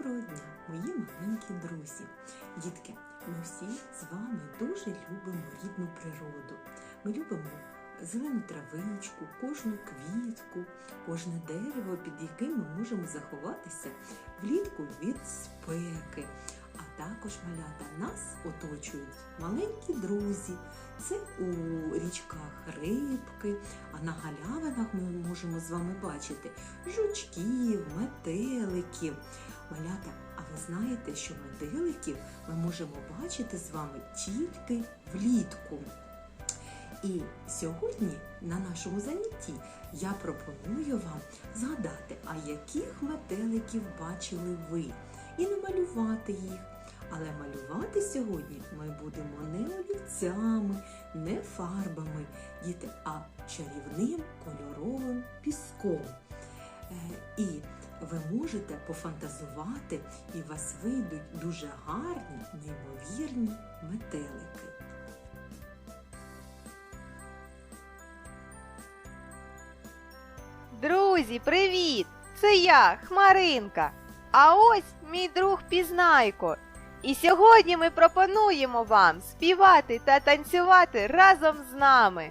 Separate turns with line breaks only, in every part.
Доброго дня, мої маленькі друзі. Дітки, ми всі з вами дуже любимо рідну природу. Ми любимо зелену травичку, кожну квітку, кожне дерево, під яким ми можемо заховатися влітку від спеки. А також малята нас оточують маленькі друзі. Це у річках рибки, а на галявинах ми можемо з вами бачити жучків, метеликів. Малята, а ви знаєте, що метеликів ми можемо бачити з вами тільки влітку. І сьогодні на нашому занятті я пропоную вам згадати, а яких метеликів бачили ви, і намалювати їх. Але малювати сьогодні ми будемо не олівцями, не фарбами, діти, а чарівним кольоровим піском. Е, І ви можете пофантазувати, і вас вийдуть дуже гарні, неймовірні метелики.
Друзі, привіт! Це я, Хмаринка. А ось мій друг Пізнайко. І сьогодні ми пропонуємо вам співати та танцювати разом з нами.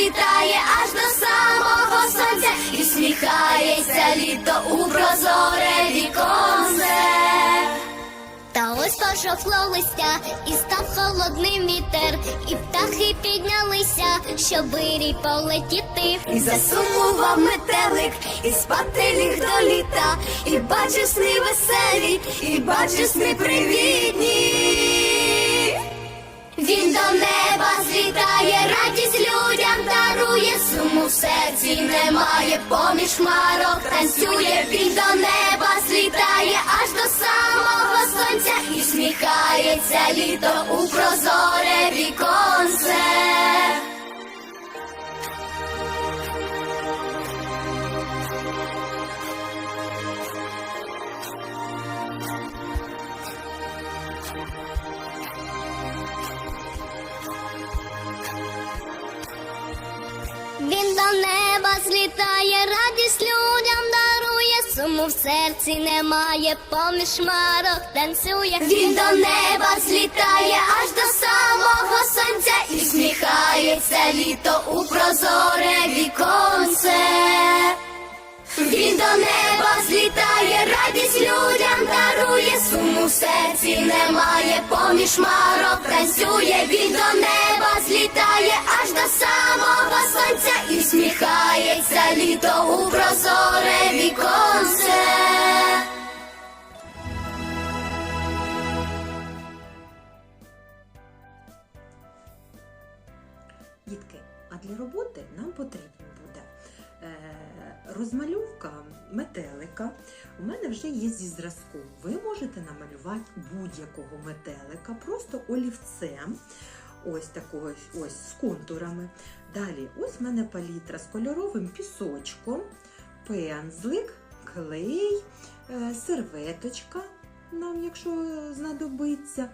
злітає аж до самого сонця і всміхається літо у прозоре віконце. Та ось пожовкло листя, і став холодним вітер, і птахи піднялися, щоб вирій полетіти. І засумував метелик, і спати ліг до літа, і бачиш сни веселі, і бачиш сни привітні. Він до неба злітає, радість людям дарує, суму в серці немає, поміж хмарок танцює, він до неба злітає аж до самого сонця і сміхається літо у прозоре віконце. Злітає, радість людям дарує, суму в серці немає, поміж марок танцює. Він до неба злітає аж до самого сонця і сміхається літо у прозоре віконце. Він до неба злітає, радість людям дарує, суму в серці немає, поміж марок танцює, він до неба злітає аж до самого сонця і сміхається літо у прозоре віконце.
Дітки, а для роботи нам потрібно розмальовка метелика. У мене вже є зі зразку. Ви можете намалювати будь-якого метелика, просто олівцем. Ось такого ось з контурами. Далі, ось в мене палітра з кольоровим пісочком, пензлик, клей, е, серветочка, нам, якщо знадобиться.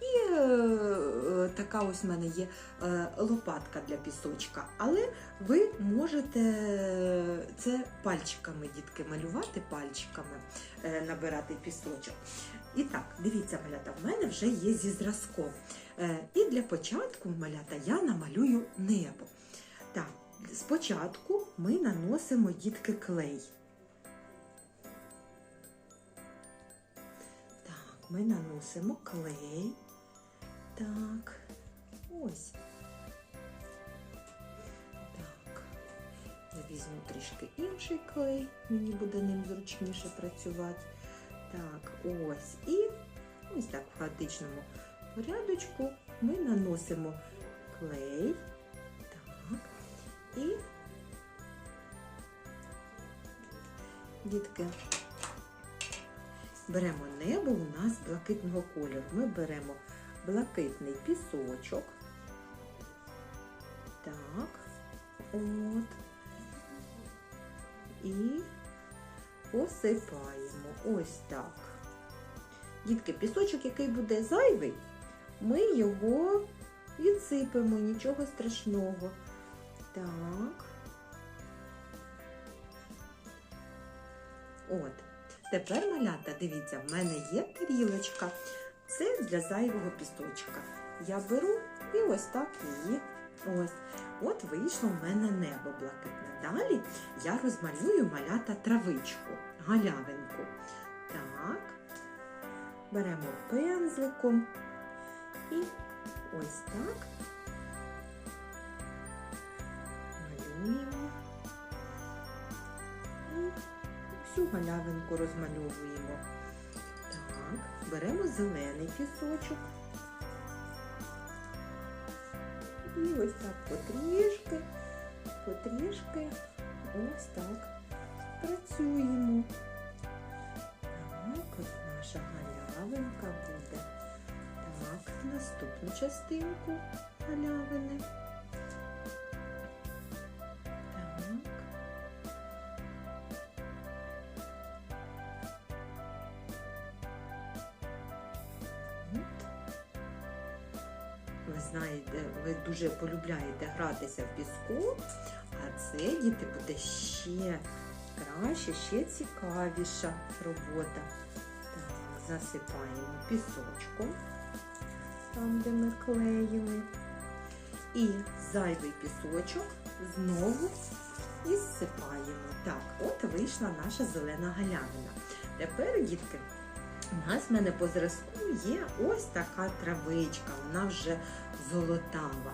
І е, така ось в мене є е, лопатка для пісочка. Але ви можете це пальчиками, дітки, малювати пальчиками, е, набирати пісочок. І так, дивіться, малята, в мене вже є зі зразком. І для початку, малята, я намалюю небо. Так, спочатку ми наносимо дітки клей. Ми наносимо клей. Так, ось. Так. Я візьму трішки інший клей, мені буде ним зручніше працювати. Так, ось. І ось так в хаотичному порядочку ми наносимо клей. Так. І дітки. Беремо небо у нас блакитного кольору. Ми беремо блакитний пісочок. Так, от. І посипаємо ось так. Дітки, пісочок, який буде зайвий, ми його відсипемо, нічого страшного. Так. От. Тепер, малята, дивіться, в мене є тарілочка. Це для зайвого пісочка. Я беру і ось так її. Ось. От вийшло в мене небо блакитне. Далі я розмалюю малята травичку, галявинку. Так. Беремо пензликом і ось так малюємо. І всю галявинку розмальовуємо. Беремо зелений пісочок. І ось так потрішки, потрішки, ось так працюємо. Так, от наша галявинка буде. Так, наступну частинку галявини. Знаєте, ви дуже полюбляєте гратися в піску, а це діти буде ще краще, ще цікавіша робота. Так, засипаємо пісочком, там, де ми клеїли. І зайвий пісочок знову і зсипаємо. Так, от вийшла наша зелена галявина. Тепер, дітки, у нас в мене по зразку є ось така травичка, вона вже золотава.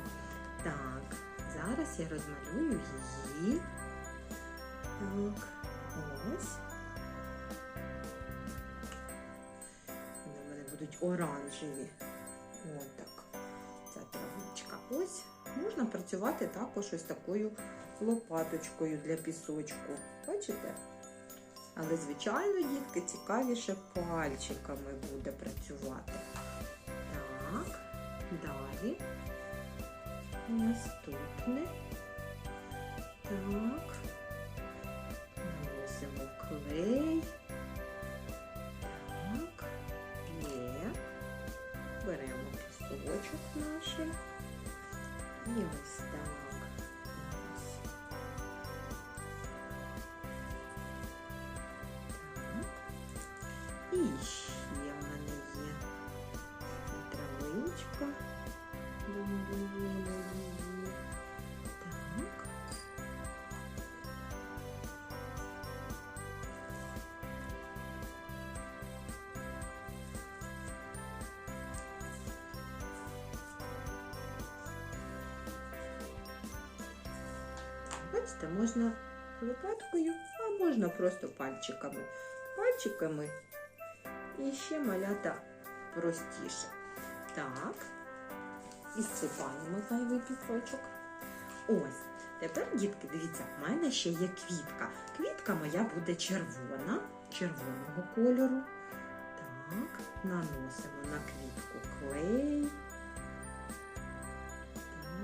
Так, зараз я розмалюю її. Так, ось. Вони в мене будуть оранжеві. Ось так. Ця травичка. Ось можна працювати також ось такою лопаточкою для пісочку. Бачите? Але, звичайно, дітки цікавіше пальчиками буде працювати. Так, далі. Наступне. Так. Наносимо клей. Так. Є. Беремо пісочок наш. І ось так. травичка. Домовуємо її. Так. Бачите, можна лопаткою, а можна просто пальчиками. Пальчиками і ще малята простіше. Так, і зсипаємо зайвий пісочок. Ось. Тепер, дітки, дивіться, в мене ще є квітка. Квітка моя буде червона, червоного кольору. Так, наносимо на квітку клей.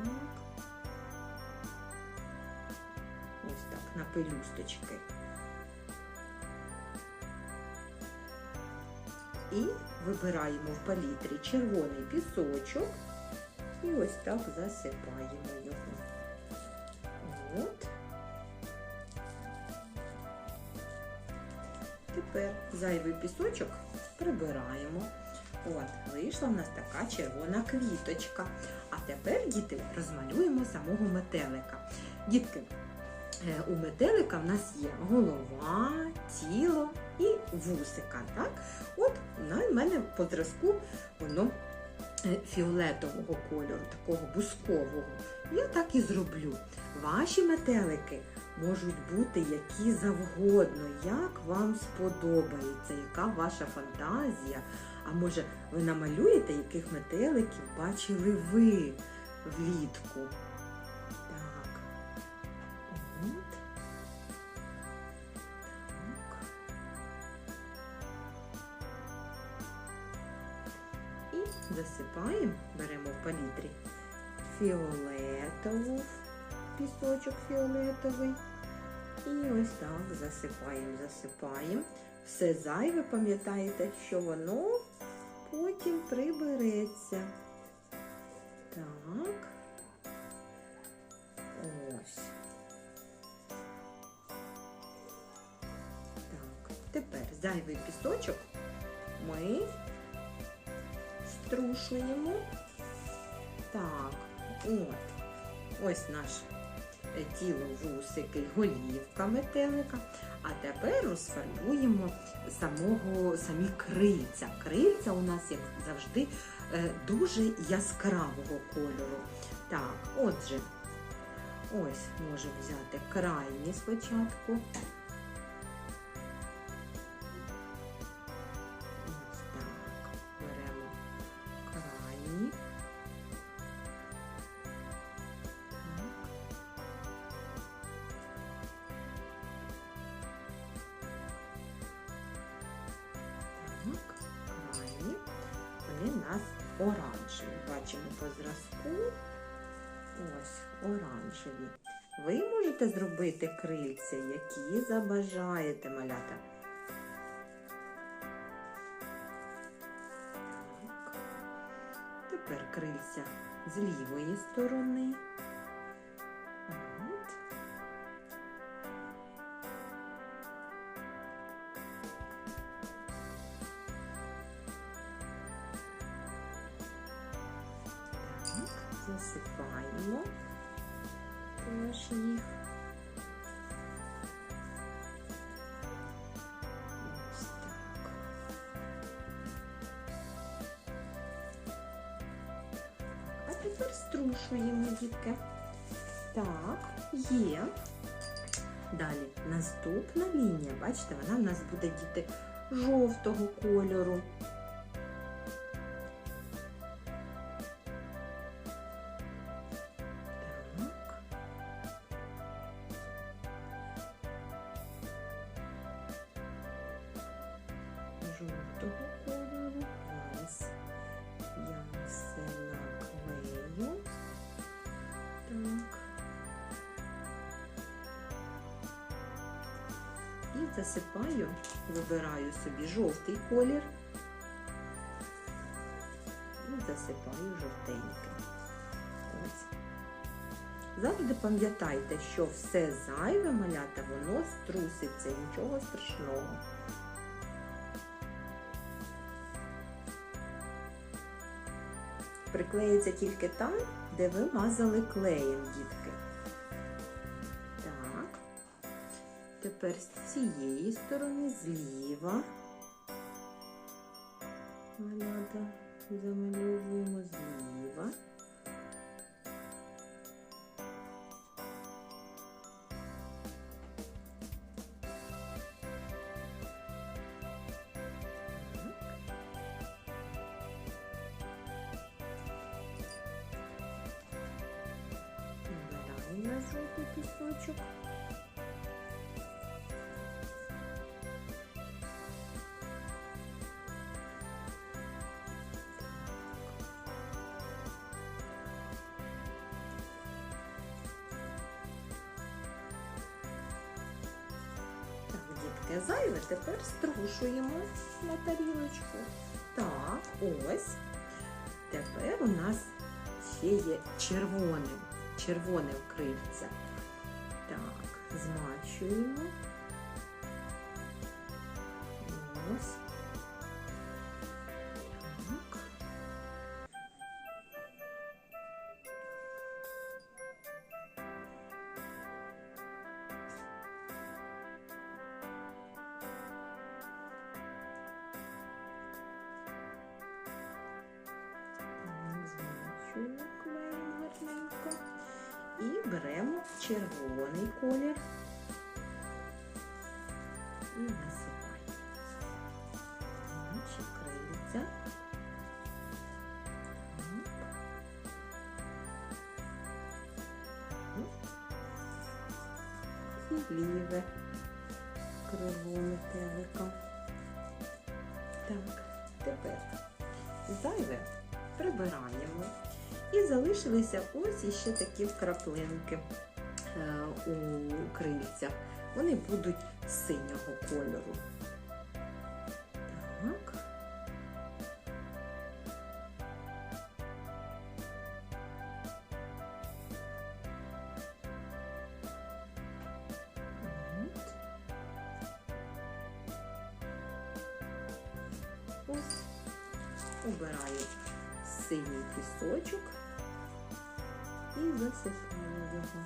Так. Ось так, на пелюсточки. І вибираємо в палітрі червоний пісочок і ось так засипаємо його. От. Тепер зайвий пісочок прибираємо. От, вийшла в нас така червона квіточка. А тепер, діти, розмалюємо самого метелика. Дітки, е, у метелика в нас є голова, тіло і вусика. Так? От на- в мене по зразку воно е, фіолетового кольору, такого бускового. Я так і зроблю. Ваші метелики можуть бути які завгодно, як вам сподобається, яка ваша фантазія. А може, ви намалюєте, яких метеликів бачили ви влітку? Засипаємо, беремо в палітрі фіолетову, пісочок фіолетовий. І ось так засипаємо, засипаємо. Все зайве, пам'ятаєте, що воно потім прибереться. Так. Ось. Так, тепер зайвий пісочок ми струшуємо. Так, от. Ось наш е, тіло вусики, голівка метелика. А тепер розфарбуємо самого, самі крильця. Крильця у нас, як завжди, е, дуже яскравого кольору. Так, отже, ось можемо взяти крайні спочатку. Оранжеві. Бачимо по зразку. Ось оранжеві. Ви можете зробити крильця, які забажаєте малята. Тепер крильця з лівої сторони. Засипаємо теж їх. А тепер струшуємо, дітки. Так, є. Далі наступна лінія, бачите, вона в нас буде діти жовтого кольору. Колір. І засипаю жовтеньким. Завжди пам'ятайте, що все зайве малята, воно струситься, нічого страшного. Приклеїться тільки там, де ви мазали клеєм, дітки. Так. Тепер з цієї сторони зліва. Малята замальовуємо зліва. Дітки, зайве тепер струшуємо на тарілочку. Так, ось. Тепер у нас ще є червоним, червоне крильця. Так, змачуємо. Червоний колір. І насипай. Наші крильця. І ліве крило метелика. Так, тепер зайве прибираємо. І залишилися ось іще такі краплинки е, у крильцях. Вони будуть синього кольору. Так. Ось убираю синій пісочок і засипаю його.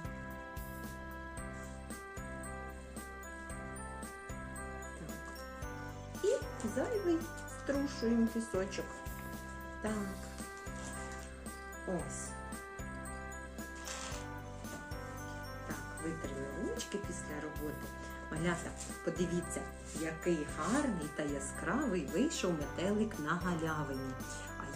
Так. І зайвий струшуємо пісочок. Так. Ось. Так, витерли ручки після роботи. Малята, подивіться, який гарний та яскравий вийшов метелик на галявині.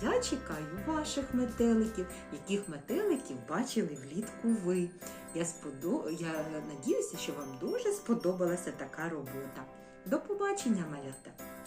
Я чекаю ваших метеликів, яких метеликів бачили влітку ви. Я, сподо... я надіюся, що вам дуже сподобалася така робота. До побачення, малята!